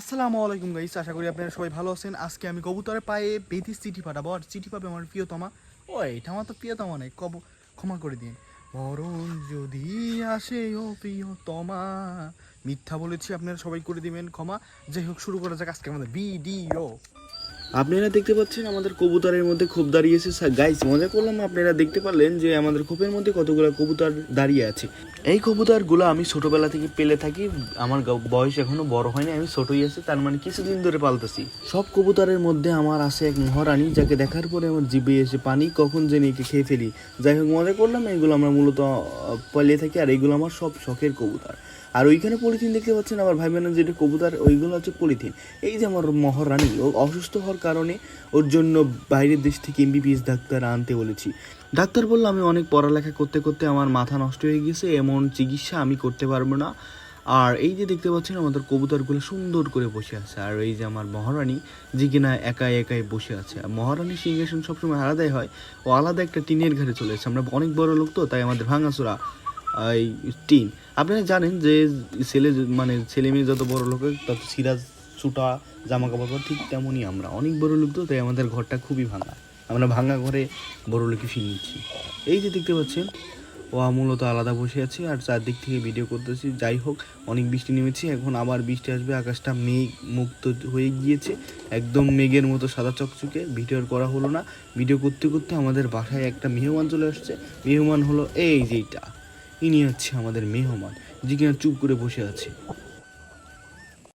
আসসালামু আলাইকুম গাইস, আশা করি আপনারা সবাই ভালো আছেন। আজকে আমি কবুতরের পায়ে বেদি চিঠি পাঠাবো, আর চিঠি পাবে আমার প্রিয়তমা। ও, এটা আমার তো প্রিয়তমা নাই, কব ক্ষমা করে দিন। মরণ যদি আসে, ও প্রিয়তমা, মিথ্যা বলেছি আপনারা সবাই করে দিবেন ক্ষমা। যাই হোক, শুরু করা যাক আজকে আমাদের ভিডিও আপনারা দেখতে পাচ্ছেন আমাদের কবুতরের মধ্যে খোপ দাঁড়িয়েছে গাইস মজা করলাম আপনারা দেখতে পারলেন যে আমাদের খোপের মধ্যে কতগুলো কবুতর দাঁড়িয়ে আছে। এই কবুতরগুলো আমি ছোটবেলা থেকে পেলে থাকি। আমার বয়স এখনও বড় হয়নি, আমি ছোটই আছি, তার মানে কিছুদিন ধরে পালতেছি। সব কবুতরের মধ্যে আমার আছে এক মহারানী, যাকে দেখার পরে আমার জিভে এসে পানি, কখন যে একে খেয়ে ফেলি। যাই হোক, মজা করলাম, এগুলো আমরা মূলত পালিয়ে থাকি, আর এইগুলো আমার সব শখের কবুতর। আর ওইখানে পলিথিন দেখতে পাচ্ছেন, আমার ভাই বোনের যেটা কবুতর, ওইগুলো হচ্ছে পলিথিন। এই যে আমার মহারানী, ও অসুস্থ হওয়ার কারণে ওর জন্য বাইরের দেশ থেকে এমবিবিএস ডাক্তার আনতে বলেছি। ডাক্তার বলল, আমি অনেক পড়ালেখা করতে করতে আমার মাথা নষ্ট হয়ে গেছে, এমন চিকিৎসা আমি করতে পারব না। আর এই যে দেখতে পাচ্ছেন, আমাদের কবুতরগুলো সুন্দর করে বসে আছে। আর এই যে আমার মহারানী, যে কিনা একাই একাই বসে আছে। আর মহারানীর সিংহাসন সবসময় আলাদাই হয়। ও আলাদা একটা টিনের ঘরে চলে এসেছে আমরা অনেক বড় লোক তো, তাই আমাদের ভাঙাচোরা, এই টিন। আপনারা জানেন যে ছেলে মানে ছেলে মেয়ে যত বড় লোক তত সিরাজ ছুটা জামা কাপড় ঠিক তেমনই আমরা। অনেক বড় লোক তো, তাই আমাদের ঘরটা খুবই ভাঙা। আমরা ভাঙা ঘরে বড় লোকই ফিল নিচ্ছি। এই যে দেখতে পাচ্ছেন, ও মূলত আলাদা বসে আছে, আর চারদিক থেকে ভিডিও করতেছি। যাই হোক, অনেক বৃষ্টি নেমেছে, এখন আবার বৃষ্টি আসবে। আকাশটা মেঘ মুক্ত হয়ে গিয়েছে। একদম মেঘের মতো সাদা চকচকে ভিডিও করা হলো না। ভিডিও করতে করতে আমাদের বাসায় একটা মেহমান চলে আসছে। মেহমান হলো এই যে এইটা ইনি হচ্ছে আমাদের মেহমান যে কিনা চুপ করে বসে আছে।